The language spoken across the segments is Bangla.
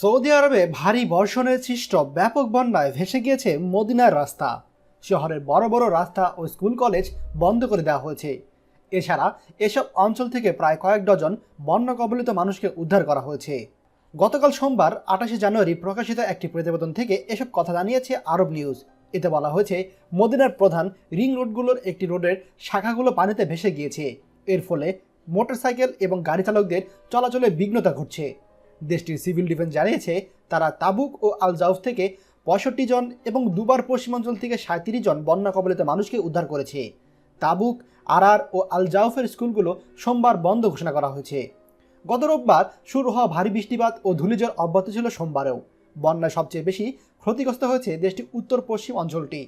সৌদি আরবে ভারী বর্ষণের সৃষ্ট ব্যাপক বন্যায় ভেসে গিয়েছে মদিনার রাস্তা। শহরের বড় বড় রাস্তা ও স্কুল কলেজ বন্ধ করে দেওয়া হয়েছে। এছাড়া এসব অঞ্চল থেকে প্রায় কয়েক ডজন বন্যা কবলিত মানুষকে উদ্ধার করা হয়েছে। গতকাল সোমবার আঠাশে জানুয়ারি প্রকাশিত একটি প্রতিবেদন থেকে এসব কথা জানিয়েছে আরব নিউজ। এতে বলা হয়েছে, মদিনার প্রধান রিং রোডগুলোর একটি রোডের শাখাগুলো পানিতে ভেসে গিয়েছে। এর ফলে মোটরসাইকেল এবং গাড়ি চালকদের চলাচলে বিঘ্নতা ঘটছে। দেশটির সিভিল ডিফেন্স জানিয়েছে, তারা তাবুক ও আল জাউফ থেকে পঁয়ষট্টি জন এবং দুবার পশ্চিমাঞ্চল থেকে সাঁত্রিশ জন বন্যা কবলিত মানুষকে উদ্ধার করেছে। তাবুক, আরার ও আল জাউফের স্কুলগুলো সোমবার বন্ধ ঘোষণা করা হয়েছে। গত রোববার শুরু হওয়া ভারী বৃষ্টিপাত ও ধূলিঝড় অব্যাহত ছিল সোমবারেও। বন্যায় সবচেয়ে বেশি ক্ষতিগ্রস্ত হয়েছে দেশটির উত্তর পশ্চিম অঞ্চলটি।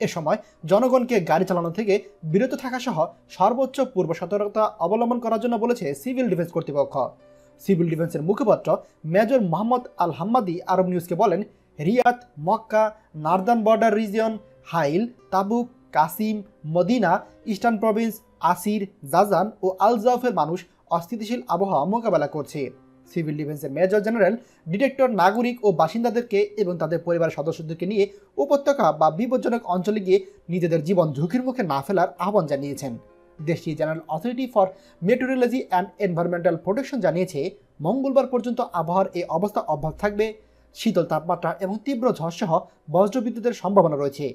এ সময় জনগণকে গাড়ি চালানো থেকে বিরত থাকা সহ সর্বোচ্চ পূর্ব সতর্কতা অবলম্বন করার জন্য বলেছে সিভিল ডিফেন্স কর্তৃপক্ষ। সিভিল ডিফেন্সের মুখপাত্র মেজর মোহাম্মদ আল হাম্মাদি আরব নিউজকে বলেন, Riyadh, Mecca northern border region, Hail, Tabuk, Qassim, Medina, eastern province, Asir, Jazan ও আল জাউফের মানুষ অস্থিতিশীল আবহাওয়া মোকাবেলা করছে। সিভিল ডিফেন্সের মেজর জেনারেল ডিরেক্টর নাগরিক ও বাসিন্দাদেরকে এবং তাদের পরিবারের সদস্যদেরকে নিয়ে উপত্যকা বা বিপজ্জনক অঞ্চলে গিয়ে নিজেদের জীবন ঝুঁকির মুখে না ফেলার আহ্বান জানিয়েছেন। দেশটির general authority for meteorology and environmental protection জানিয়েছে, মঙ্গলবার পর্যন্ত আবহাওয়ার এই অবস্থা অব্যাহত থাকবে। শীতল তাপমাত্রা এবং তীব্র ঝড়সহ বজ্রবিদ্যুতের সম্ভাবনা রয়েছে।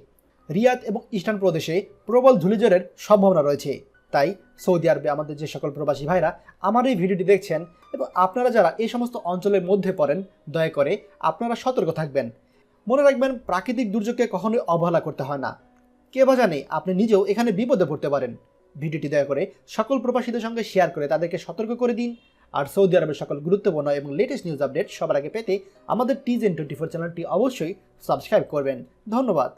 রিয়াদ এবং ইস্টার্ন প্রদেশে প্রবল ধূলিঝড়ের সম্ভাবনা রয়েছে। তাই সৌদি আরবে আমাদের যে সকল প্রবাসী ভাইরা আমার এই ভিডিওটি দেখছেন এবং আপনারা যারা এই সমস্ত অঞ্চলের মধ্যে পড়েন, দয়া করে আপনারা সতর্ক থাকবেন। মনে রাখবেন, প্রাকৃতিক দুর্যোগকে কখনোই অবহেলা করতে হয় না। কে বা জানে, আপনি নিজেও এখানে বিপদে পড়তে পারেন। ভিডিওটি দয়া করে সকল প্রবাসীদের সঙ্গে শেয়ার করে তাদেরকে সতর্ক করে দিন। আর সৌদি আরবের সকল গুরুত্বপূর্ণ এবং লেটেস্ট নিউজ আপডেট সবার আগে পেতে আমাদের টিজেন টোয়েন্টি ফোর চ্যানেলটি অবশ্যই সাবস্ক্রাইব করবেন। ধন্যবাদ।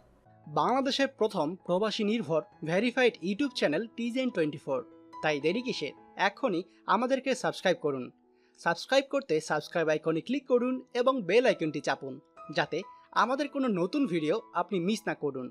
বাংলাদেশের প্রথম প্রবাসী নির্ভর ভেরিফাইড ইউটিউব চ্যানেল টিজেন টোয়েন্টি ফোর তাই দেরি কিসের এখনই আমাদেরকে সাবস্ক্রাইব করুন। সাবস্ক্রাইব করতে সাবস্ক্রাইব আইকনে ক্লিক করুন এবং বেল আইকনটি চাপুন, যাতে আমাদের কোনো নতুন ভিডিও আপনি মিস না করুন।